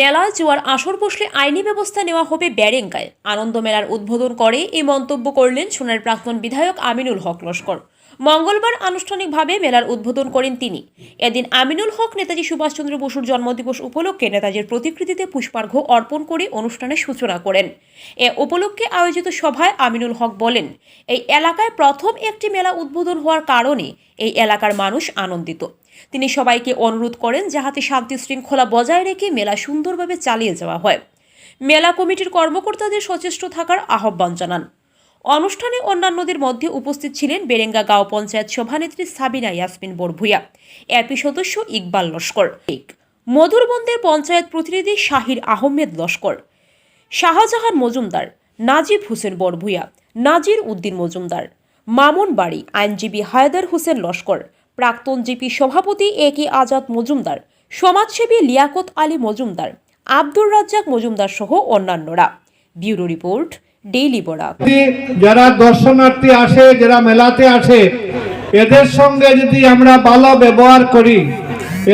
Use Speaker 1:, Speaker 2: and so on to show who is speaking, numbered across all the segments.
Speaker 1: মেলায় জোয়ার আসর বসলে আইনি ব্যবস্থা নেওয়া হবে ব্যারেঙ্গায়। আনন্দ মেলার উদ্বোধন করে এই মন্তব্য করলেন সোনার প্রাক্তন বিধায়ক আমিনুল হক লস্কর। মঙ্গলবার আনুষ্ঠানিকভাবে মেলার উদ্বোধন করেন তিনি। এদিন আমিনুল হক নেতাজি সুভাষচন্দ্র বসুর জন্মদিবস উপলক্ষে নেতাজির প্রতিকৃতিতে পুষ্পার্ঘ্য অর্পণ করে অনুষ্ঠানের সূচনা করেন। এ উপলক্ষে আয়োজিত সভায় আমিনুল হক বলেন, এই এলাকায় প্রথম একটি মেলা উদ্বোধন হওয়ার কারণে এই এলাকার মানুষ আনন্দিত। তিনি সবাইকে অনুরোধ করেন যাহাতে শান্তি শৃঙ্খলা বজায় রেখে মেলা সুন্দরভাবে চালিয়ে যাওয়া হয়। মেলা কমিটির কর্মকর্তাদের সচেষ্ট থাকার আহ্বান জানান। অনুষ্ঠানে অন্যান্যদের মধ্যে উপস্থিত ছিলেন বেরেঙ্গা গাঁও পঞ্চায়েত সভানেত্রী সাবিনা ইয়াসমিন বরভুইয়া, এপি সদস্য ইকবাল লস্কর মধুরবন্দের পঞ্চায়েত প্রতিনিধি শাহির আহমেদ লস্কর, শাহজাহান মজুমদার, নাজিব হোসেন বরভুইয়া, নাজির উদ্দিন মজুমদার, মামুন বাড়ি আইনজীবী হায়দার হোসেন লস্কর প্রাক্তন জিপি সভাপতি এ কে আজাদ মজুমদার, সমাজসেবী লিয়াকত আলী মজুমদার, আব্দুর রাজ্জাক মজুমদার সহ অন্যান্যরা। Bureau report, daily Barak.
Speaker 2: যারা দর্শনার্থী আসে, যারা মেলাতে আসে, এদের সঙ্গে যদি আমরা ভালো ব্যবহার করি,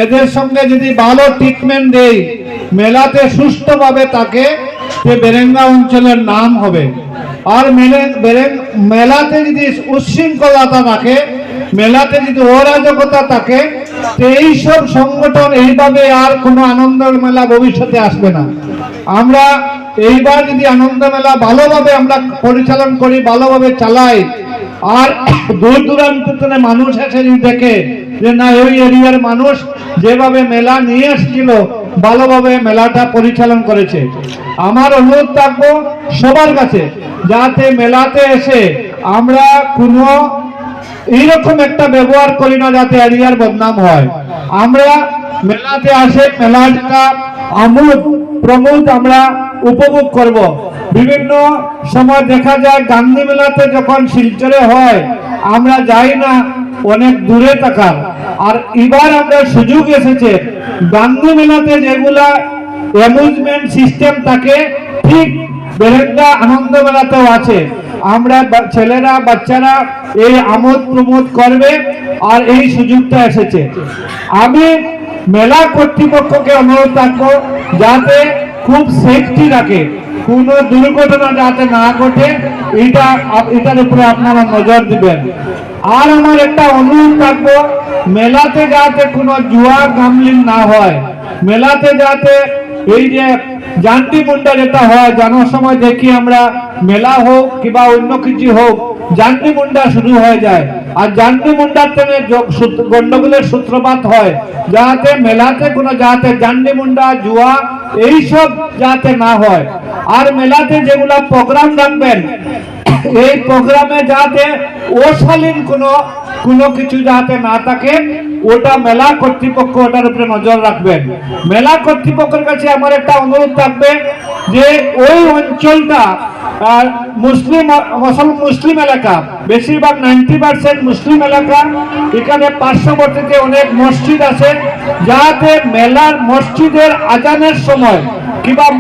Speaker 2: এদের সঙ্গে যদি ভালো ট্রিটমেন্ট দেই, মেলাতে সুস্থভাবে তাকে সে বেরেঙ্গা অঞ্চলের নাম হবে। আর মেলাতে যদি উচ্ছৃঙ্খলতা থাকে মেলাতে যদি অরাজকতা থাকে এইসব সংগঠন এইভাবে আর কোনো আনন্দ মেলা ভবিষ্যতে আসবে না। আমরা এইবার যদি আনন্দ মেলা ভালোভাবে আমরা পরিচালন করি, ভালোভাবে চালাই, আর দূর দূরান্ত থেকে মানুষ এসে যদি দেখে যে না, ওই এরিয়ার মানুষ যেভাবে মেলা নিয়ে এসেছিল, ভালোভাবে মেলাটা পরিচালন করেছে। আমার অনুরোধ থাকব সবার কাছে, যাতে মেলাতে এসে আমরা কোনো এইরকম একটা ব্যবহার করি না যাতে এরিয়ার বদনাম হয়। আমরা মেলাতে আসে মেলার যেটা আমোদ প্রমোদ আমরা উপভোগ করব। বিভিন্ন সময় দেখা যায়, গান্ধী মেলাতে যখন শিলচরে হয়, আমরা যাই না, অনেক দূরে থাকার। আর এবার আমরা সুযোগ এসেছে, গান্ধী মেলাতে যেগুলা অ্যামুজমেন্ট সিস্টেম থাকে, ঠিক বেরেঙ্গা আনন্দ মেলাতেও আছে। আমরা ছেলেরা, বাচ্চারা এই আমোদ প্রমোদ করবে আর এই সুযোগটা এসেছে। আমি মেলা কর্তৃপক্ষকে অনুরোধ রাখব যাতে খুব সেফটি রাখে, কোনো দুর্ঘটনা যাতে না ঘটে, এটা এটার উপরে আপনারা নজর দিবেন। আর আমার একটা অনুরোধ থাকব, মেলাতে যাতে কোনো জুয়া গামলিং না হয়, মেলাতে যাতে এই যে জানটি মুন্ডা যেটা হয়, জানার সময় দেখি আমরা মেলা হোক কিংবা অন্য কিছু হোক, জানটি মুন্ডা শুরু হয়ে যায়। আর জানটি মুন্ডার থেকে গন্ডগোলের সূত্রপাত হয়। যাতে মেলাতে কোনো, যাতে জান্ডি মুন্ডা, জুয়া, এইসব যাতে না হয়। আর মেলাতে যেগুলা প্রোগ্রাম রাখবেন, এই প্রোগ্রামে যাতে অশালীন কোনো কোনো কিছু যাতে না থাকে ওটা মেলা কর্তৃপক্ষ ওটার উপরে নজর রাখবেন। মেলা কর্তৃপক্ষের কাছে আমার একটা অনুরোধ থাকবে যে ওই অঞ্চলটা মুসলিম, মুসল- মুসলিম এলাকা, বেশিরভাগ নাইনটি পার্সেন্ট মুসলিম এলাকা, এখানে পার্শ্ববর্তীতে অনেক মসজিদ আছে, যাতে মেলার মসজিদের আজানের সময় কিংবা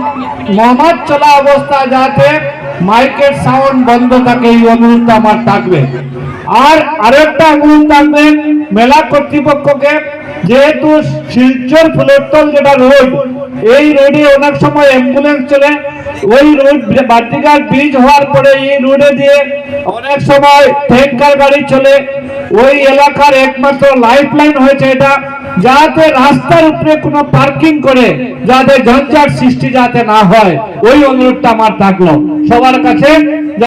Speaker 2: মহামাদ চলা অবস্থায় যাতে মাইকের সাউন্ড বন্ধ থাকে, এই অনুরোধটা আমার থাকবে। আর আরেকটা অনুরোধ থাকবে, মেলা কর্তৃপক্ষকে, যেহেতু শিলচর ফুলেরতল যেটা রোড, এই রোডে অনেক সময় অ্যাম্বুলেন্স চলে। ওই রোড বাটিকার ব্রিজ হওয়ার পরে এই রোডে দিয়ে অনেক সময় ট্যাঙ্কার গাড়ি চলে। ওই এলাকার একমাত্র লাইফ লাইন হয়েছে এটা, যাতে রাস্তার উপরে কোনো পার্কিং করে, যাতে ঝঞ্ঝাট সৃষ্টি যাতে না হয়। ওই অনুরোধটা আমার থাকল। সবার কাছে